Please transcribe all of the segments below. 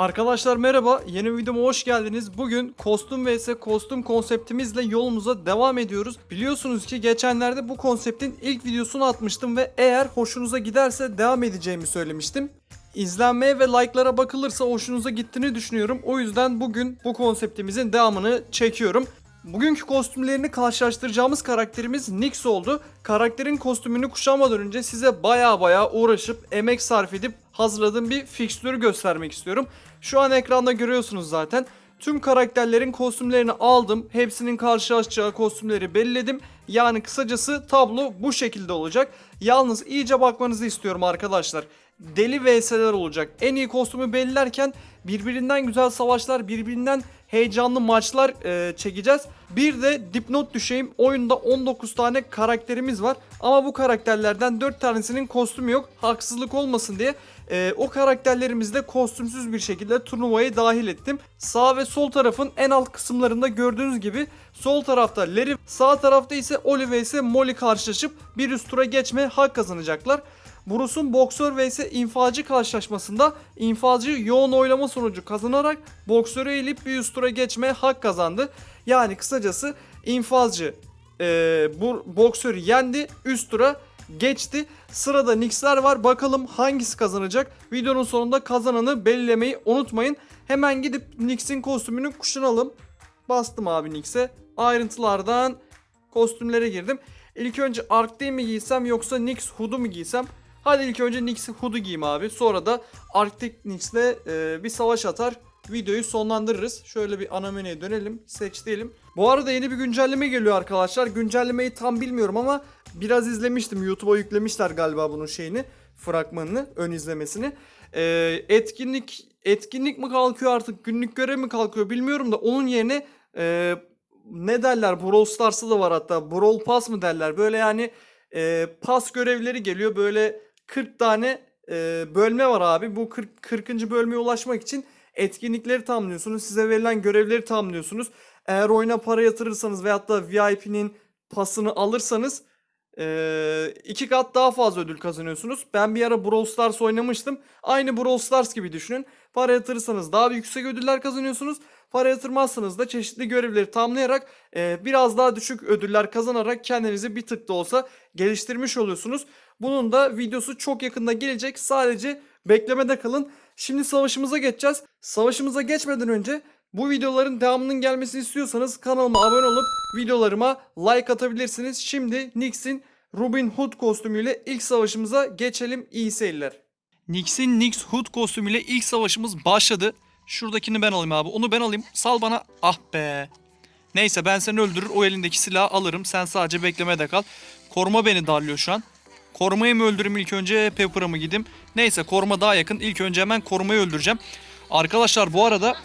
Arkadaşlar merhaba, yeni videoma hoş geldiniz. Bugün kostüm vs kostüm konseptimizle yolumuza devam ediyoruz. Biliyorsunuz ki geçenlerde bu konseptin ilk videosunu atmıştım ve eğer hoşunuza giderse devam edeceğimi söylemiştim. İzlenmeye ve like'lara bakılırsa hoşunuza gittiğini düşünüyorum. O yüzden bugün bu konseptimizin devamını çekiyorum. Bugünkü kostümlerini karşılaştıracağımız karakterimiz Nyx oldu. Karakterin kostümünü kuşanmadan önce size baya baya uğraşıp emek sarf edip hazırladığım bir fikstürü göstermek istiyorum. Şu an ekranda görüyorsunuz zaten. Tüm karakterlerin kostümlerini aldım. Hepsinin karşılaşacağı kostümleri belirledim. Yani kısacası tablo bu şekilde olacak. Yalnız iyice bakmanızı istiyorum arkadaşlar. Deli vs'ler olacak. En iyi kostümü belirlerken birbirinden güzel savaşlar, birbirinden heyecanlı maçlar e, çekeceğiz. Bir de dipnot düşeyim. Oyunda 19 tane karakterimiz var. Ama bu karakterlerden 4 tanesinin kostümü yok. Haksızlık olmasın diye e, o karakterlerimizi de kostümsüz bir şekilde turnuvaya dahil ettim. Sağ ve sol tarafın en alt kısımlarında gördüğünüz gibi sol tarafta Larry, sağ tarafta ise Oli vs Molly karşılaşıp bir üst tura geçme hak kazanacaklar. Bruce'un boksör vs infazcı karşılaşmasında infazcı yoğun oylama sonucu kazanarak boksörü elip bir üst tura geçmeye hak kazandı. Yani kısacası infazcı e, bu boksörü yendi üst tura geçti. Sırada Nix'ler var. Bakalım hangisi kazanacak? Videonun sonunda kazananı belirlemeyi unutmayın. Hemen gidip Nix'in kostümünü kuşanalım. Bastım abi Nix'e. Ayrıntılardan kostümlere girdim. İlk önce Arctic mi giysem yoksa Nix Hood'u mu giysem? Hadi ilk önce Nix Hood'u giyeyim abi. Sonra da Arctic Nix'le e, bir savaş atar. Videoyu sonlandırırız. Şöyle bir ana menüye dönelim. Seç diyelim. Bu arada yeni bir güncelleme geliyor arkadaşlar. Güncellemeyi tam bilmiyorum ama biraz izlemiştim. YouTube'a yüklemişler galiba bunun şeyini. Fragmanını, ön izlemesini. E, etkinlik etkinlik mi kalkıyor artık günlük görev mi kalkıyor bilmiyorum da onun yerine e, ne derler Brawl Stars'ta da var hatta Brawl Pass mı derler böyle yani e, pas görevleri geliyor böyle 40 tane e, bölme var abi bu 40. 40. bölmeye ulaşmak için etkinlikleri tamamlıyorsunuz size verilen görevleri tamamlıyorsunuz eğer oyuna para yatırırsanız veyahut da VIP'nin pasını alırsanız ee, iki kat daha fazla ödül kazanıyorsunuz. Ben bir ara Brawl Stars oynamıştım. Aynı Brawl Stars gibi düşünün. Para yatırırsanız daha yüksek ödüller kazanıyorsunuz. Para yatırmazsanız da çeşitli görevleri tamamlayarak e, biraz daha düşük ödüller kazanarak kendinizi bir tık da olsa geliştirmiş oluyorsunuz. Bunun da videosu çok yakında gelecek. Sadece beklemede kalın. Şimdi savaşımıza geçeceğiz. Savaşımıza geçmeden önce bu videoların devamının gelmesini istiyorsanız kanalıma abone olup videolarıma like atabilirsiniz. Şimdi Nix'in Robin Hood kostümüyle ilk savaşımıza geçelim. İyi seyirler. Nix'in Nix Hood kostümüyle ilk savaşımız başladı. Şuradakini ben alayım abi. Onu ben alayım. Sal bana. Ah be. Neyse ben seni öldürür o elindeki silahı alırım. Sen sadece beklemede kal. Koruma beni darlıyor şu an. Korumayı mı öldüreyim ilk önce Pepper'a mı gideyim? Neyse koruma daha yakın. İlk önce hemen korumayı öldüreceğim. Arkadaşlar bu arada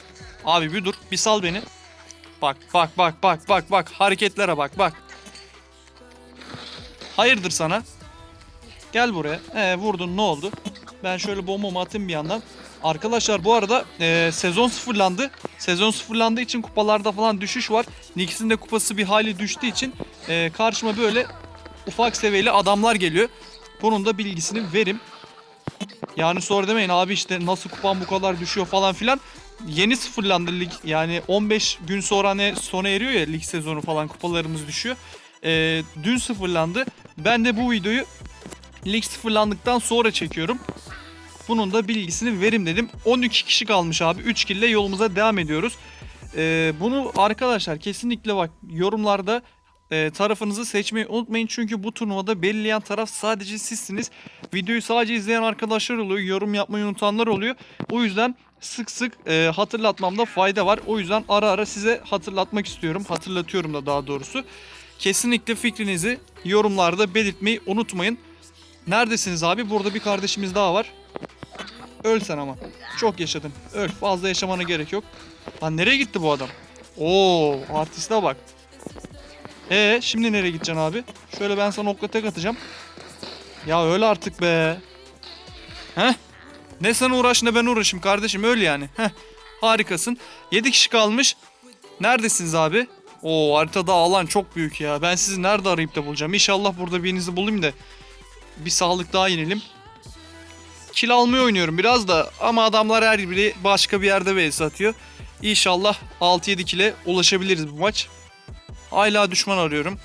Abi bir dur. Bir sal beni. Bak bak bak bak bak bak. Hareketlere bak bak. Hayırdır sana? Gel buraya. Ee, vurdun ne oldu? Ben şöyle bombamı atayım bir yandan. Arkadaşlar bu arada e, sezon sıfırlandı. Sezon sıfırlandığı için kupalarda falan düşüş var. Nix'in de kupası bir hali düştüğü için e, karşıma böyle ufak seviyeli adamlar geliyor. Bunun da bilgisini verim. Yani sonra demeyin abi işte nasıl kupam bu kadar düşüyor falan filan yeni sıfırlandı lig. Yani 15 gün sonra ne sona eriyor ya lig sezonu falan kupalarımız düşüyor. Ee, dün sıfırlandı. Ben de bu videoyu lig sıfırlandıktan sonra çekiyorum. Bunun da bilgisini verim dedim. 12 kişi kalmış abi. 3 kille yolumuza devam ediyoruz. Ee, bunu arkadaşlar kesinlikle bak yorumlarda e, tarafınızı seçmeyi unutmayın. Çünkü bu turnuvada belirleyen taraf sadece sizsiniz. Videoyu sadece izleyen arkadaşlar oluyor. Yorum yapmayı unutanlar oluyor. O yüzden sık sık e, hatırlatmamda fayda var. O yüzden ara ara size hatırlatmak istiyorum. Hatırlatıyorum da daha doğrusu. Kesinlikle fikrinizi yorumlarda belirtmeyi unutmayın. Neredesiniz abi? Burada bir kardeşimiz daha var. Öl sen ama. Çok yaşadın. Öl. Fazla yaşamana gerek yok. Lan nereye gitti bu adam? Oo, artiste bak. Ee, şimdi nereye gideceksin abi? Şöyle ben sana okla tek atacağım. Ya öyle artık be. Heh. Ne sen uğraş ne ben uğraşayım kardeşim öyle yani. Heh. Harikasın. 7 kişi kalmış. Neredesiniz abi? Oo haritada alan çok büyük ya. Ben sizi nerede arayıp da bulacağım? İnşallah burada birinizi bulayım da bir sağlık daha inelim. kill almayı oynuyorum biraz da ama adamlar her biri başka bir yerde vs atıyor. İnşallah 6-7 kile ulaşabiliriz bu maç. Hala düşman arıyorum.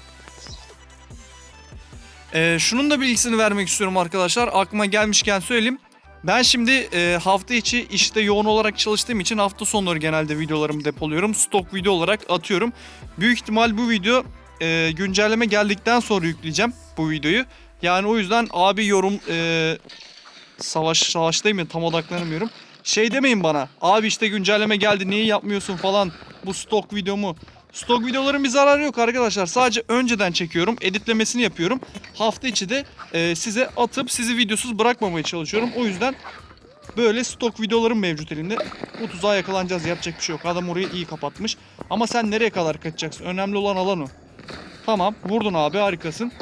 Ee, şunun da bilgisini vermek istiyorum arkadaşlar. Aklıma gelmişken söyleyeyim. Ben şimdi e, hafta içi işte yoğun olarak çalıştığım için hafta sonları genelde videolarımı depoluyorum. Stok video olarak atıyorum. Büyük ihtimal bu video e, güncelleme geldikten sonra yükleyeceğim bu videoyu. Yani o yüzden abi yorum e, savaş savaştayım ya tam odaklanamıyorum. Şey demeyin bana. Abi işte güncelleme geldi niye yapmıyorsun falan bu stok videomu. Stok videoların bir zararı yok arkadaşlar. Sadece önceden çekiyorum. Editlemesini yapıyorum. Hafta içi de e, size atıp sizi videosuz bırakmamaya çalışıyorum. O yüzden böyle stok videolarım mevcut elimde. Bu tuzağa yakalanacağız. Yapacak bir şey yok. Adam orayı iyi kapatmış. Ama sen nereye kadar kaçacaksın? Önemli olan alan o. Tamam. Vurdun abi harikasın.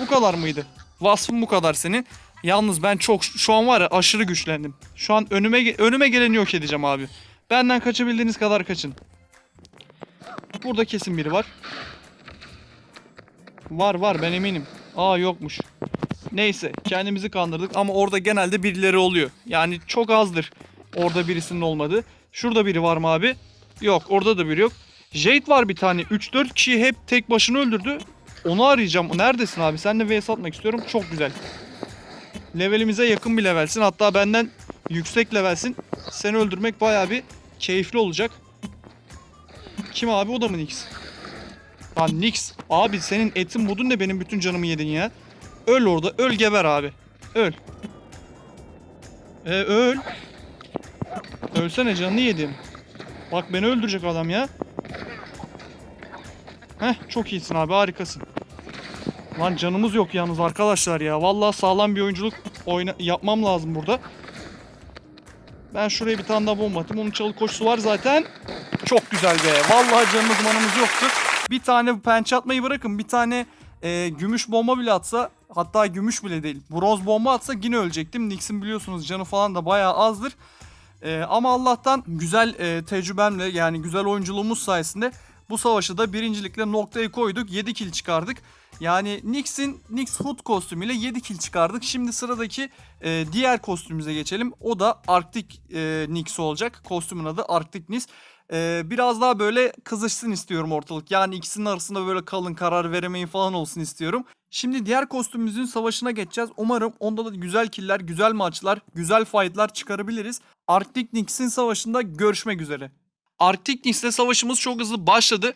Bu kadar mıydı? Vasfın bu kadar senin. Yalnız ben çok şu an var ya aşırı güçlendim. Şu an önüme önüme geleni yok edeceğim abi. Benden kaçabildiğiniz kadar kaçın. Burada kesin biri var. Var var ben eminim. Aa yokmuş. Neyse kendimizi kandırdık ama orada genelde birileri oluyor. Yani çok azdır orada birisinin olmadığı. Şurada biri var mı abi? Yok orada da biri yok. Jade var bir tane. 3-4 kişiyi hep tek başına öldürdü. Onu arayacağım. Neredesin abi? Seninle vs atmak istiyorum. Çok güzel. Levelimize yakın bir levelsin. Hatta benden yüksek levelsin. Seni öldürmek bayağı bir keyifli olacak. Kim abi? O da mı Nix? Lan Nix. Abi senin etin modun ne benim bütün canımı yedin ya. Öl orada. Öl geber abi. Öl. E öl. Ölsene canını yedim. Bak beni öldürecek adam ya. Heh çok iyisin abi harikasın. Lan canımız yok yalnız arkadaşlar ya. Vallahi sağlam bir oyunculuk oyna yapmam lazım burada. Ben şuraya bir tane daha bomba atayım. Onun çalı koşusu var zaten. Çok güzel be. Vallahi canımız manımız yoktu. Bir tane pençe atmayı bırakın. Bir tane e, gümüş bomba bile atsa hatta gümüş bile değil. Bronz bomba atsa yine ölecektim. Nix'in biliyorsunuz canı falan da bayağı azdır. E, ama Allah'tan güzel e, tecrübemle yani güzel oyunculuğumuz sayesinde bu savaşı da birincilikle noktayı koyduk. 7 kill çıkardık. Yani Nix'in Nix Hood kostümüyle 7 kill çıkardık. Şimdi sıradaki e, diğer kostümümüze geçelim. O da Arctic e, Nix olacak. Kostümün adı Arctic Nix. E, biraz daha böyle kızışsın istiyorum ortalık. Yani ikisinin arasında böyle kalın karar veremeyin falan olsun istiyorum. Şimdi diğer kostümümüzün savaşına geçeceğiz. Umarım onda da güzel killer, güzel maçlar, güzel fightlar çıkarabiliriz. Arctic Nix'in savaşında görüşmek üzere. Arctic Nix'le savaşımız çok hızlı başladı.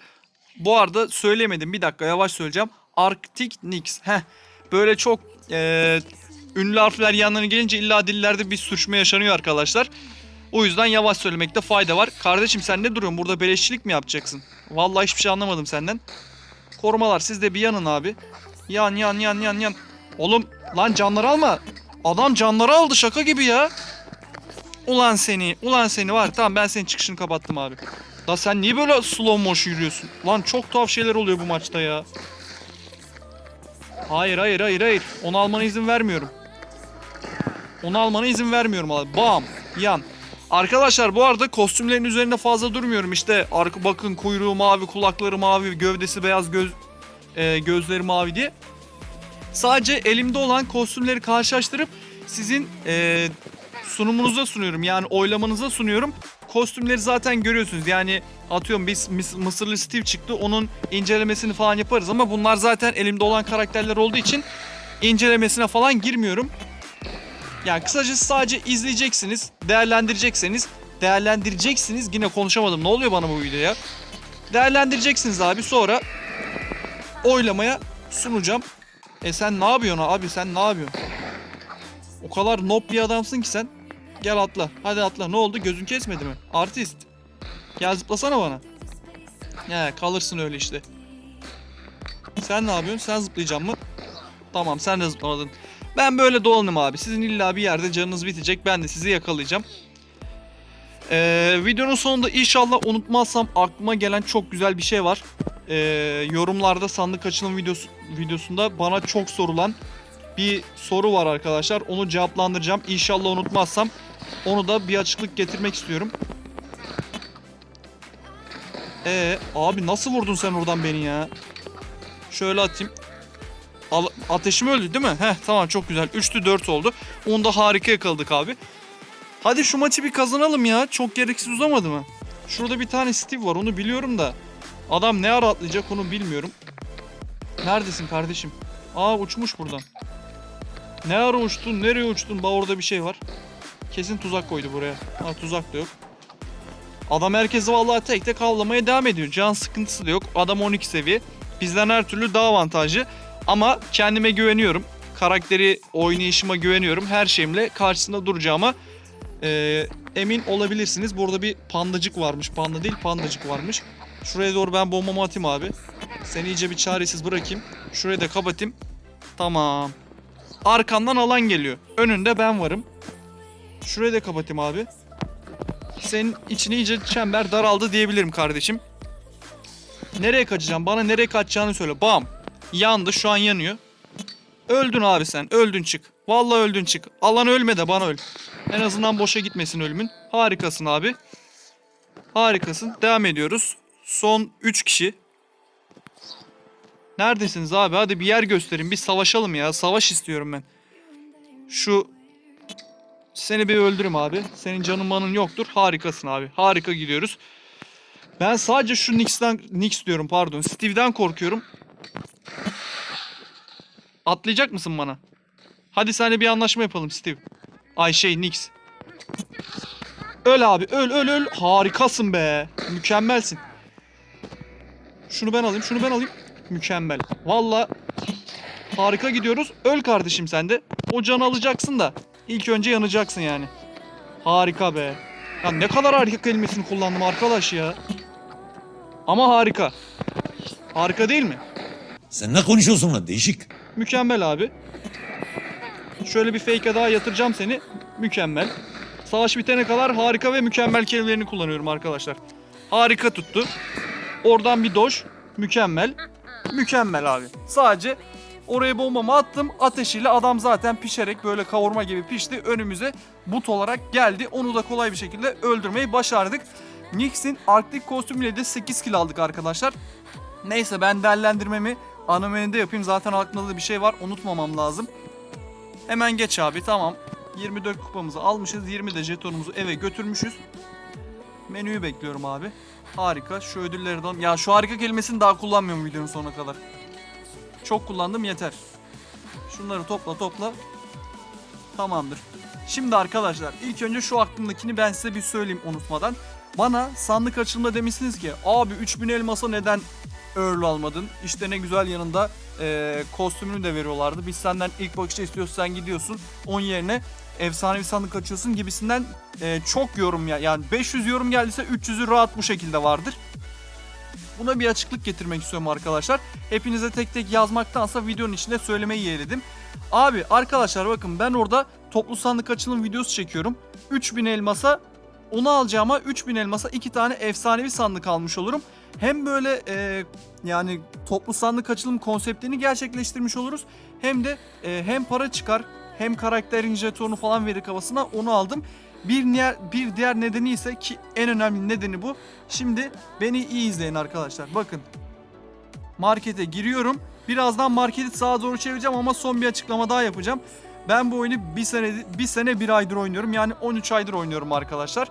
Bu arada söylemedim bir dakika yavaş söyleyeceğim. Arctic Nix. Heh. Böyle çok eee, ünlü harfler yanlarına gelince illa dillerde bir sürçme yaşanıyor arkadaşlar. O yüzden yavaş söylemekte fayda var. Kardeşim sen ne duruyorsun? Burada beleşçilik mi yapacaksın? Vallahi hiçbir şey anlamadım senden. Korumalar siz de bir yanın abi. Yan yan yan yan yan. Oğlum lan canları alma. Adam canları aldı şaka gibi ya. Ulan seni, ulan seni var. Tamam ben senin çıkışını kapattım abi. Da sen niye böyle slow motion yürüyorsun? Lan çok tuhaf şeyler oluyor bu maçta ya. Hayır hayır hayır hayır. Onu almana izin vermiyorum. Onu almana izin vermiyorum abi. Bam. Yan. Arkadaşlar bu arada kostümlerin üzerinde fazla durmuyorum. İşte arka bakın kuyruğu mavi, kulakları mavi, gövdesi beyaz, göz e, gözleri mavi diye. Sadece elimde olan kostümleri karşılaştırıp sizin e, sunumunuza sunuyorum. Yani oylamanıza sunuyorum. Kostümleri zaten görüyorsunuz. Yani atıyorum biz Mısırlı Steve çıktı. Onun incelemesini falan yaparız ama bunlar zaten elimde olan karakterler olduğu için incelemesine falan girmiyorum. Yani kısacası sadece izleyeceksiniz, değerlendireceksiniz, değerlendireceksiniz. Yine konuşamadım. Ne oluyor bana bu videoya? Değerlendireceksiniz abi. Sonra oylamaya sunacağım. E sen ne yapıyorsun abi? Sen ne yapıyorsun? O kadar nob bir adamsın ki sen. Gel atla. Hadi atla. Ne oldu? Gözün kesmedi mi? Artist. Gel zıplasana bana. He kalırsın öyle işte. Sen ne yapıyorsun? Sen zıplayacaksın mı? Tamam sen de zıplamadın. Ben böyle dolanım abi. Sizin illa bir yerde canınız bitecek. Ben de sizi yakalayacağım. Ee, videonun sonunda inşallah unutmazsam aklıma gelen çok güzel bir şey var. Ee, yorumlarda sandık açılım videosu, videosunda bana çok sorulan bir soru var arkadaşlar. Onu cevaplandıracağım. İnşallah unutmazsam onu da bir açıklık getirmek istiyorum. Ee abi nasıl vurdun sen oradan beni ya? Şöyle atayım. Ateşim öldü değil mi? Heh tamam çok güzel. 3'tü 4 oldu. Onu da harika yakaladık abi. Hadi şu maçı bir kazanalım ya. Çok gereksiz uzamadı mı? Şurada bir tane Steve var onu biliyorum da. Adam ne ara atlayacak onu bilmiyorum. Neredesin kardeşim? Aa uçmuş buradan. Ne ara uçtun? Nereye uçtun? Ba orada bir şey var. Kesin tuzak koydu buraya. Ha tuzak da yok. Adam herkesi vallahi tek tek avlamaya devam ediyor. Can sıkıntısı da yok. Adam 12 seviye. Bizden her türlü daha avantajlı. Ama kendime güveniyorum. Karakteri oynayışıma güveniyorum. Her şeyimle karşısında duracağıma e, emin olabilirsiniz. Burada bir pandacık varmış. Panda değil pandacık varmış. Şuraya doğru ben bombamı atayım abi. Seni iyice bir çaresiz bırakayım. Şurayı da kapatayım. Tamam. Arkandan alan geliyor. Önünde ben varım. Şurayı da kapatayım abi. Senin içine iyice çember daraldı diyebilirim kardeşim. Nereye kaçacağım? Bana nereye kaçacağını söyle. Bam. Yandı. Şu an yanıyor. Öldün abi sen. Öldün çık. Vallahi öldün çık. Alan ölme de bana öl. En azından boşa gitmesin ölümün. Harikasın abi. Harikasın. Devam ediyoruz. Son 3 kişi. Neredesiniz abi? Hadi bir yer gösterin. Bir savaşalım ya. Savaş istiyorum ben. Şu seni bir öldürüm abi. Senin canın manın yoktur. Harikasın abi. Harika gidiyoruz. Ben sadece şu Nix'ten Nix diyorum pardon. Steve'den korkuyorum. Atlayacak mısın bana? Hadi seninle bir anlaşma yapalım Steve. Ay şey Nix. Öl abi öl öl öl. Harikasın be. Mükemmelsin. Şunu ben alayım şunu ben alayım. Mükemmel. Valla harika gidiyoruz. Öl kardeşim sen de. O canı alacaksın da. ilk önce yanacaksın yani. Harika be. Ya ne kadar harika kelimesini kullandım arkadaş ya. Ama harika. Harika değil mi? Sen ne konuşuyorsun lan değişik. Mükemmel abi. Şöyle bir fake'e daha yatıracağım seni. Mükemmel. Savaş bitene kadar harika ve mükemmel kelimelerini kullanıyorum arkadaşlar. Harika tuttu. Oradan bir doş. Mükemmel. Mükemmel abi. Sadece oraya bombamı attım. Ateşiyle adam zaten pişerek böyle kavurma gibi pişti. Önümüze but olarak geldi. Onu da kolay bir şekilde öldürmeyi başardık. Nix'in Arktik kostümüyle de 8 kill aldık arkadaşlar. Neyse ben değerlendirmemi ana menüde yapayım. Zaten aklımda da bir şey var. Unutmamam lazım. Hemen geç abi tamam. 24 kupamızı almışız. 20 de jetonumuzu eve götürmüşüz. Menüyü bekliyorum abi. Harika. Şu ödülleri de Ya şu harika kelimesini daha kullanmıyorum videonun sonuna kadar. Çok kullandım yeter. Şunları topla topla. Tamamdır. Şimdi arkadaşlar ilk önce şu aklımdakini ben size bir söyleyeyim unutmadan. Bana sandık açılımda demişsiniz ki abi 3000 elmasa neden Earl almadın? İşte ne güzel yanında e, kostümünü de veriyorlardı. Biz senden ilk bakışta istiyorsan sen gidiyorsun. Onun yerine efsanevi sandık açıyorsun gibisinden e, çok yorum ya. Yani 500 yorum geldiyse 300'ü rahat bu şekilde vardır. Buna bir açıklık getirmek istiyorum arkadaşlar. Hepinize tek tek yazmaktansa videonun içinde söylemeyi yeğledim. Abi arkadaşlar bakın ben orada toplu sandık açılım videosu çekiyorum. 3000 elmasa onu alacağıma 3000 elmasa iki tane efsanevi sandık almış olurum. Hem böyle e, yani toplu sandık açılım konseptini gerçekleştirmiş oluruz. Hem de e, hem para çıkar hem karakterin jetonu falan verir havasına onu aldım. Bir diğer, bir diğer nedeni ise ki en önemli nedeni bu. Şimdi beni iyi izleyin arkadaşlar. Bakın markete giriyorum. Birazdan marketi sağa doğru çevireceğim ama son bir açıklama daha yapacağım. Ben bu oyunu bir sene bir sene bir aydır oynuyorum. Yani 13 aydır oynuyorum arkadaşlar.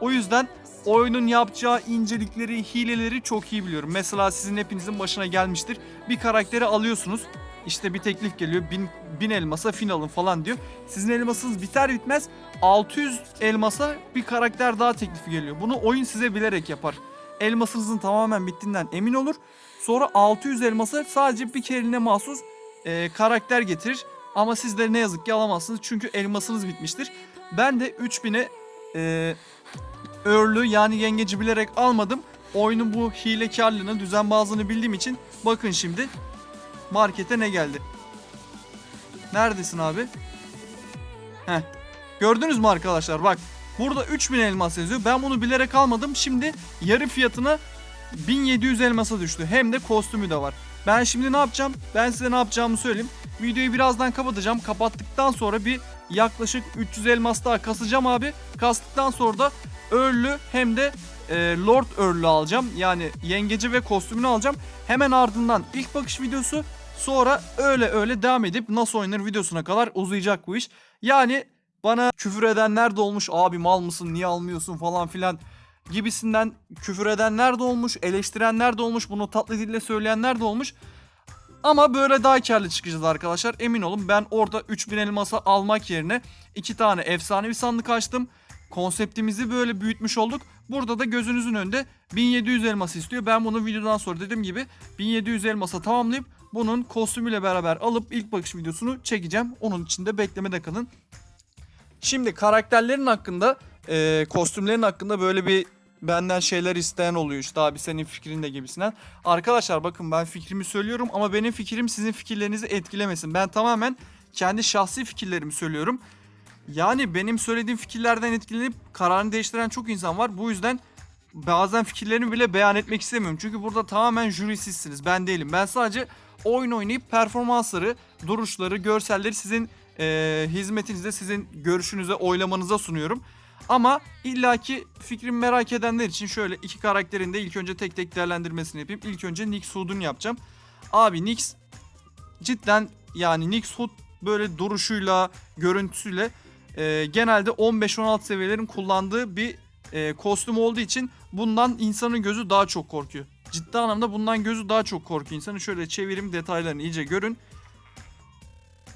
O yüzden oyunun yapacağı incelikleri, hileleri çok iyi biliyorum. Mesela sizin hepinizin başına gelmiştir. Bir karakteri alıyorsunuz. İşte bir teklif geliyor. Bin, bin elmasa fin alın falan diyor. Sizin elmasınız biter bitmez 600 elmasa bir karakter daha teklifi geliyor. Bunu oyun size bilerek yapar. Elmasınızın tamamen bittiğinden emin olur. Sonra 600 elmasa sadece bir kereliğine mahsus e, karakter getirir. Ama siz ne yazık ki alamazsınız çünkü elmasınız bitmiştir. Ben de 3000'e e, Earl'ü yani yengeci bilerek almadım. Oyunun bu hilekarlığını, düzenbazlığını bildiğim için bakın şimdi markete ne geldi. Neredesin abi? Heh. Gördünüz mü arkadaşlar bak burada 3000 elmas yazıyor. Ben bunu bilerek almadım. Şimdi yarı fiyatına 1700 elmasa düştü. Hem de kostümü de var. Ben şimdi ne yapacağım? Ben size ne yapacağımı söyleyeyim. Videoyu birazdan kapatacağım. Kapattıktan sonra bir yaklaşık 300 elmas daha kasacağım abi. Kastıktan sonra da Earl'ü hem de e, Lord Earl'ü alacağım. Yani yengeci ve kostümünü alacağım. Hemen ardından ilk bakış videosu Sonra öyle öyle devam edip nasıl oynanır videosuna kadar uzayacak bu iş. Yani bana küfür edenler de olmuş. Abi mal mısın niye almıyorsun falan filan gibisinden küfür edenler de olmuş. Eleştirenler de olmuş. Bunu tatlı dille söyleyenler de olmuş. Ama böyle daha karlı çıkacağız arkadaşlar. Emin olun ben orada 3000 elmasa almak yerine iki tane efsanevi sandık açtım. Konseptimizi böyle büyütmüş olduk. Burada da gözünüzün önünde 1700 elması istiyor. Ben bunu videodan sonra dediğim gibi 1700 elmasa tamamlayıp bunun kostümüyle beraber alıp ilk bakış videosunu çekeceğim. Onun için de beklemede kalın. Şimdi karakterlerin hakkında, e, kostümlerin hakkında böyle bir benden şeyler isteyen oluyor işte abi senin fikrin de gibisinden. Arkadaşlar bakın ben fikrimi söylüyorum ama benim fikrim sizin fikirlerinizi etkilemesin. Ben tamamen kendi şahsi fikirlerimi söylüyorum. Yani benim söylediğim fikirlerden etkilenip kararını değiştiren çok insan var. Bu yüzden bazen fikirlerimi bile beyan etmek istemiyorum. Çünkü burada tamamen jüri sizsiniz. Ben değilim. Ben sadece oyun oynayıp performansları, duruşları, görselleri sizin e, hizmetinizde, sizin görüşünüze, oylamanıza sunuyorum. Ama illaki fikrimi merak edenler için şöyle iki karakterin de ilk önce tek tek değerlendirmesini yapayım. İlk önce Nyx Hood'un yapacağım. Abi Nyx cidden yani Nyx Hood böyle duruşuyla, görüntüsüyle e, genelde 15-16 seviyelerin kullandığı bir e, kostüm olduğu için bundan insanın gözü daha çok korkuyor. Ciddi anlamda bundan gözü daha çok korkuyor insanı. Şöyle çevireyim detaylarını iyice görün.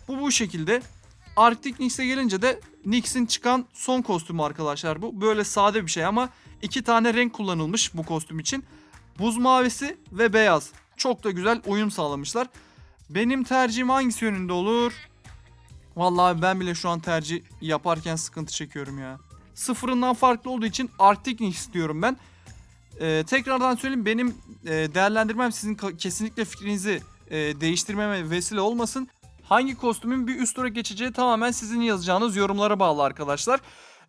Bu bu şekilde. Arctic Nyx'e gelince de Nyx'in çıkan son kostümü arkadaşlar bu. Böyle sade bir şey ama iki tane renk kullanılmış bu kostüm için. Buz mavisi ve beyaz. Çok da güzel uyum sağlamışlar. Benim tercihim hangisi yönünde olur? Vallahi ben bile şu an tercih yaparken sıkıntı çekiyorum ya. Sıfırından farklı olduğu için Arctic Nyx diyorum ben. Ee, tekrardan söyleyeyim benim e, değerlendirmem sizin kesinlikle fikrinizi e, değiştirmeme vesile olmasın. Hangi kostümün bir üst tura geçeceği tamamen sizin yazacağınız yorumlara bağlı arkadaşlar.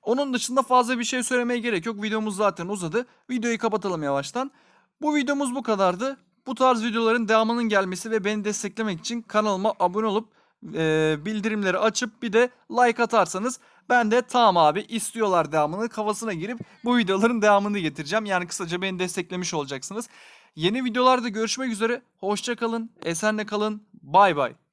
Onun dışında fazla bir şey söylemeye gerek yok. Videomuz zaten uzadı. Videoyu kapatalım yavaştan. Bu videomuz bu kadardı. Bu tarz videoların devamının gelmesi ve beni desteklemek için kanalıma abone olup e, bildirimleri açıp bir de like atarsanız ben de tamam abi istiyorlar devamını kafasına girip bu videoların devamını getireceğim. Yani kısaca beni desteklemiş olacaksınız. Yeni videolarda görüşmek üzere. Hoşça kalın, esenle kalın. Bay bay.